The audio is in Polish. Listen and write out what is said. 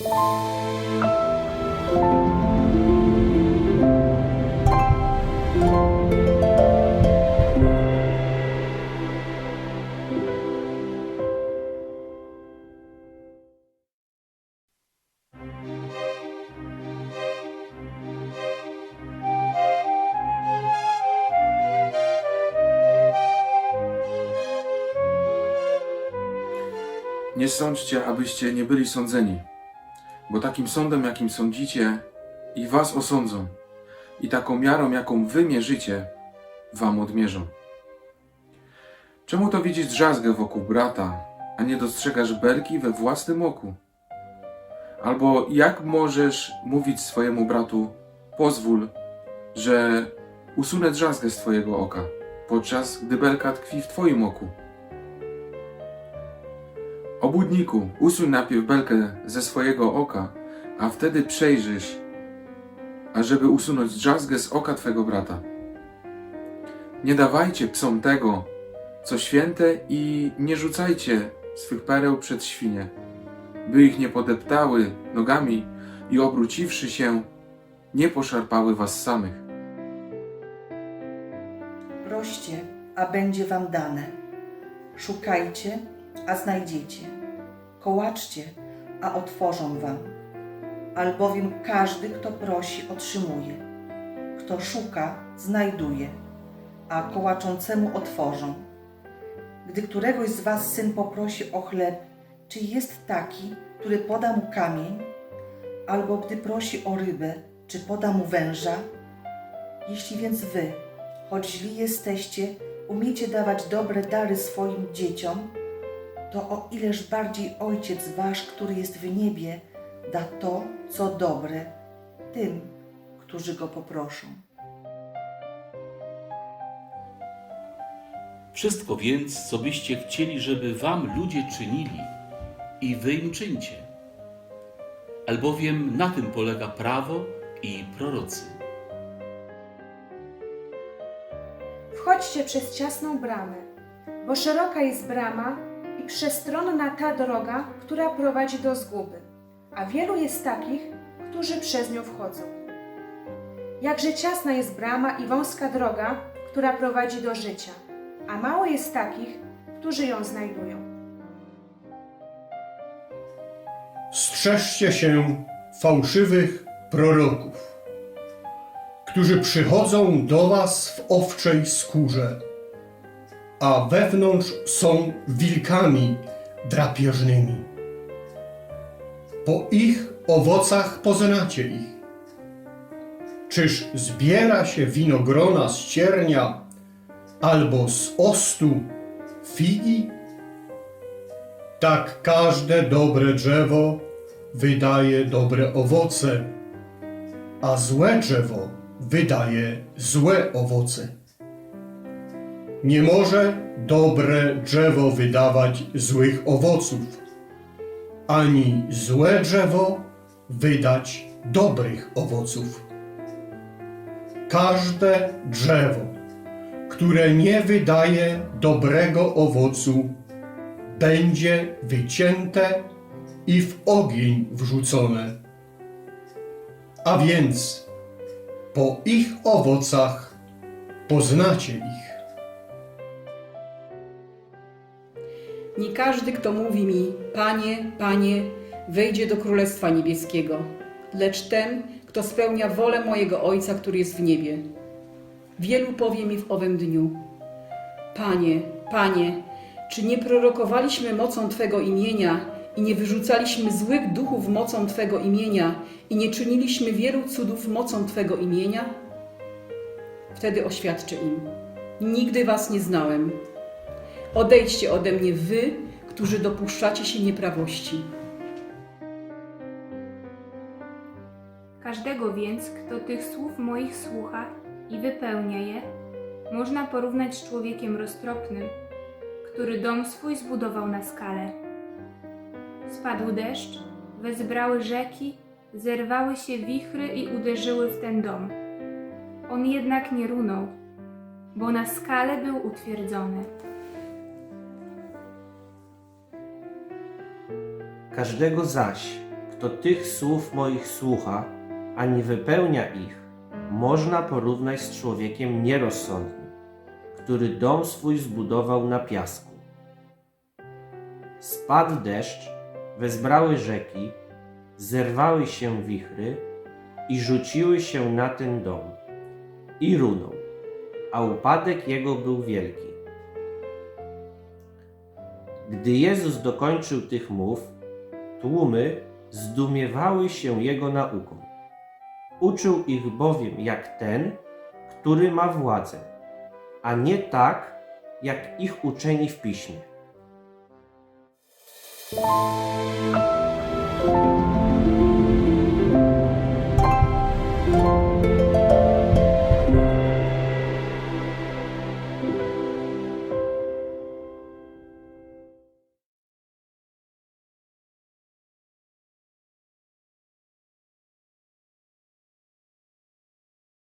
Nie sądźcie, abyście nie byli sądzeni, bo takim sądem, jakim sądzicie, i was osądzą, i taką miarą, jaką wy mierzycie, wam odmierzą. Czemu to widzisz drzazgę wokół brata, a nie dostrzegasz belki we własnym oku? Albo jak możesz mówić swojemu bratu, pozwól, że usunę drzazgę z twojego oka, podczas gdy belka tkwi w twoim oku? Obłudniku, usuń najpierw belkę ze swojego oka, a wtedy przejrzysz, ażeby usunąć drzazgę z oka twego brata. Nie dawajcie psom tego, co święte i nie rzucajcie swych pereł przed świnie, by ich nie podeptały nogami i obróciwszy się, nie poszarpały was samych. Proście, a będzie wam dane. Szukajcie, a znajdziecie. Kołaczcie, a otworzą wam. Albowiem każdy, kto prosi, otrzymuje. Kto szuka, znajduje, a kołaczącemu otworzą. Gdy któregoś z was syn poprosi o chleb, czy jest taki, który poda mu kamień? Albo gdy prosi o rybę, czy poda mu węża? Jeśli więc wy, choć źli jesteście, umiecie dawać dobre dary swoim dzieciom, to o ileż bardziej Ojciec Wasz, który jest w niebie, da to, co dobre, tym, którzy Go poproszą. Wszystko więc, co byście chcieli, żeby wam ludzie czynili, i wy im czyńcie. Albowiem na tym polega prawo i prorocy. Wchodźcie przez ciasną bramę, bo szeroka jest brama i przestronna ta droga, która prowadzi do zguby, a wielu jest takich, którzy przez nią wchodzą. Jakże ciasna jest brama i wąska droga, która prowadzi do życia, a mało jest takich, którzy ją znajdują. Strzeżcie się fałszywych proroków, którzy przychodzą do was w owczej skórze, a wewnątrz są wilkami drapieżnymi. Po ich owocach poznacie ich. Czyż zbiera się winogrona z ciernia albo z ostu figi? Tak każde dobre drzewo wydaje dobre owoce, a złe drzewo wydaje złe owoce. Nie może dobre drzewo wydawać złych owoców, ani złe drzewo wydać dobrych owoców. Każde drzewo, które nie wydaje dobrego owocu, będzie wycięte i w ogień wrzucone. A więc po ich owocach poznacie ich. Nie każdy, kto mówi mi, Panie, Panie, wejdzie do Królestwa Niebieskiego, lecz ten, kto spełnia wolę mojego Ojca, który jest w niebie. Wielu powie mi w owym dniu, Panie, Panie, czy nie prorokowaliśmy mocą Twego imienia i nie wyrzucaliśmy złych duchów mocą Twego imienia i nie czyniliśmy wielu cudów mocą Twego imienia? Wtedy oświadczę im, nigdy Was nie znałem. Odejdźcie ode mnie wy, którzy dopuszczacie się nieprawości. Każdego więc, kto tych słów moich słucha i wypełnia je, można porównać z człowiekiem roztropnym, który dom swój zbudował na skale. Spadł deszcz, wezbrały rzeki, zerwały się wichry i uderzyły w ten dom. On jednak nie runął, bo na skale był utwierdzony. Każdego zaś, kto tych słów moich słucha, a nie wypełnia ich, można porównać z człowiekiem nierozsądnym, który dom swój zbudował na piasku. Spadł deszcz, wezbrały rzeki, zerwały się wichry i rzuciły się na ten dom. I runął, a upadek jego był wielki. Gdy Jezus dokończył tych mów, tłumy zdumiewały się Jego nauką. Uczył ich bowiem jak ten, który ma władzę, a nie tak, jak ich uczeni w piśmie.